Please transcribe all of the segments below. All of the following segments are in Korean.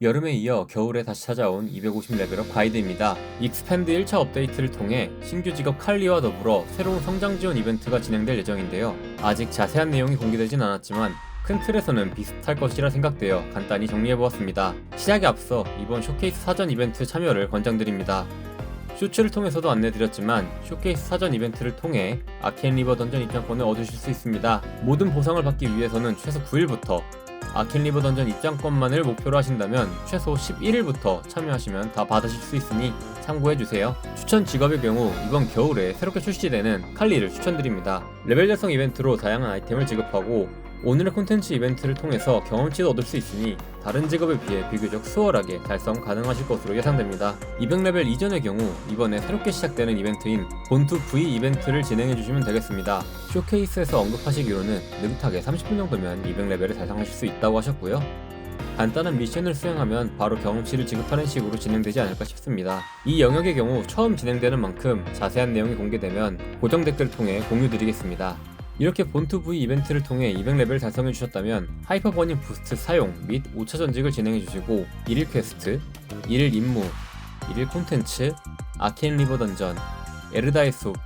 여름에 이어 겨울에 다시 찾아온 250레벨업 가이드입니다. 익스팬드 1차 업데이트를 통해 신규 직업 칼리와 더불어 새로운 성장 지원 이벤트가 진행될 예정인데요. 아직 자세한 내용이 공개되진 않았지만 큰 틀에서는 비슷할 것이라 생각되어 간단히 정리해보았습니다. 시작에 앞서 이번 쇼케이스 사전 이벤트 참여를 권장드립니다. 쇼츠를 통해서도 안내드렸지만 쇼케이스 사전 이벤트를 통해 아케인 리버 던전 입장권을 얻으실 수 있습니다. 모든 보상을 받기 위해서는 최소 9일부터 아켄 리버 던전 입장권만을 목표로 하신다면 최소 11일부터 참여하시면 다 받으실 수 있으니 참고해주세요. 추천 직업의 경우 이번 겨울에 새롭게 출시되는 칼리를 추천드립니다. 레벨 달성 이벤트로 다양한 아이템을 지급하고 오늘의 콘텐츠 이벤트를 통해서 경험치도 얻을 수 있으니 다른 직업에 비해 비교적 수월하게 달성 가능하실 것으로 예상됩니다. 200레벨 이전의 경우 이번에 새롭게 시작되는 이벤트인 본투 V 이벤트를 진행해 주시면 되겠습니다. 쇼케이스에서 언급하시기로는 느긋하게 30분 정도면 200레벨을 달성하실 수 있다고 하셨고요. 간단한 미션을 수행하면 바로 경험치를 지급하는 식으로 진행되지 않을까 싶습니다. 이 영역의 경우 처음 진행되는 만큼 자세한 내용이 공개되면 고정 댓글을 통해 공유드리겠습니다. 이렇게 본투 V 이벤트를 통해 200레벨 달성해 주셨다면 하이퍼 버닝 부스트 사용 및 5차 전직을 진행해 주시고 1일 퀘스트, 1일 임무, 1일 콘텐츠, 아케인 리버 던전, 에르다의 숲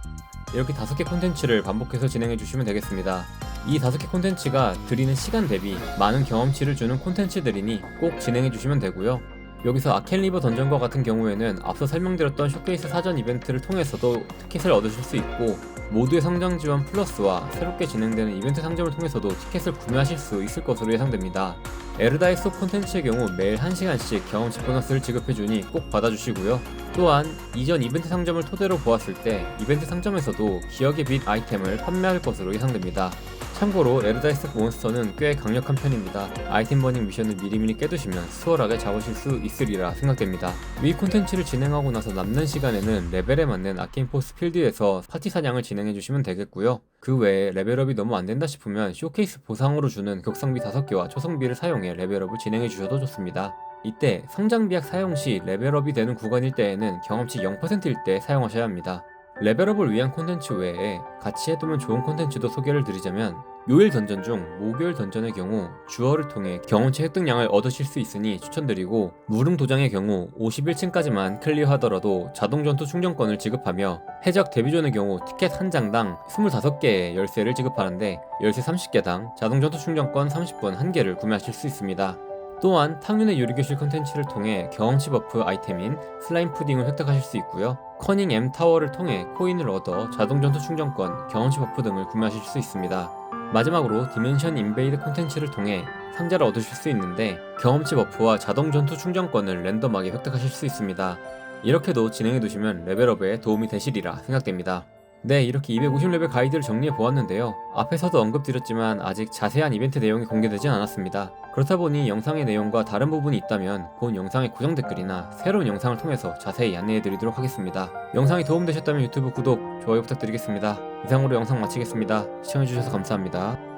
이렇게 다섯 개 콘텐츠를 반복해서 진행해 주시면 되겠습니다. 이 다섯 개 콘텐츠가 드리는 시간 대비 많은 경험치를 주는 콘텐츠들이니 꼭 진행해 주시면 되고요. 여기서 아켄리버 던전과 같은 경우에는 앞서 설명드렸던 쇼케이스 사전 이벤트를 통해서도 티켓을 얻으실 수 있고 모두의 성장 지원 플러스와 새롭게 진행되는 이벤트 상점을 통해서도 티켓을 구매하실 수 있을 것으로 예상됩니다. 에르다의 숲 콘텐츠의 경우 매일 1시간씩 경험치 보너스를 지급해주니 꼭 받아주시고요. 또한 이전 이벤트 상점을 토대로 보았을 때 이벤트 상점에서도 기억의 빛 아이템을 판매할 것으로 예상됩니다. 참고로 에르다이스 몬스터는 꽤 강력한 편입니다. 아이템 버닝 미션을 미리미리 깨두시면 수월하게 잡으실 수 있으리라 생각됩니다. 위 콘텐츠를 진행하고 나서 남는 시간에는 레벨에 맞는 아케인 포스 필드에서 파티 사냥을 진행해주시면 되겠고요. 그 외에 레벨업이 너무 안된다 싶으면 쇼케이스 보상으로 주는 격상비 5개와 초성비를 사용해 레벨업을 진행해 주셔도 좋습니다. 이때 성장비약 사용 시 레벨업이 되는 구간일 때에는 경험치 0%일 때 사용하셔야 합니다. 레벨업을 위한 콘텐츠 외에 같이 해두면 좋은 콘텐츠도 소개를 드리자면 묘일 던전 중 목요일 던전의 경우 주어를 통해 경험치 획득량을 얻으실 수 있으니 추천드리고 무릉 도장의 경우 51층까지만 클리어하더라도 자동 전투 충전권을 지급하며 해적 데뷔존의 경우 티켓 한 장당 25개의 열쇠를 지급하는데 열쇠 30개당 자동 전투 충전권 30분 1개를 구매하실 수 있습니다. 또한 탕윤의 요리교실 컨텐츠를 통해 경험치 버프 아이템인 슬라임 푸딩을 획득하실 수 있고요. 커닝 M 타워를 통해 코인을 얻어 자동 전투 충전권, 경험치 버프 등을 구매하실 수 있습니다. 마지막으로 디멘션 인베이드 콘텐츠를 통해 상자를 얻으실 수 있는데 경험치 버프와 자동 전투 충전권을 랜덤하게 획득하실 수 있습니다. 이렇게도 진행해 두시면 레벨업에 도움이 되시리라 생각됩니다. 네, 이렇게 250레벨 가이드를 정리해 보았는데요. 앞에서도 언급드렸지만 아직 자세한 이벤트 내용이 공개되진 않았습니다. 그렇다 보니 영상의 내용과 다른 부분이 있다면 본 영상의 고정 댓글이나 새로운 영상을 통해서 자세히 안내해 드리도록 하겠습니다. 영상이 도움되셨다면 유튜브 구독, 좋아요 부탁드리겠습니다. 이상으로 영상 마치겠습니다. 시청해주셔서 감사합니다.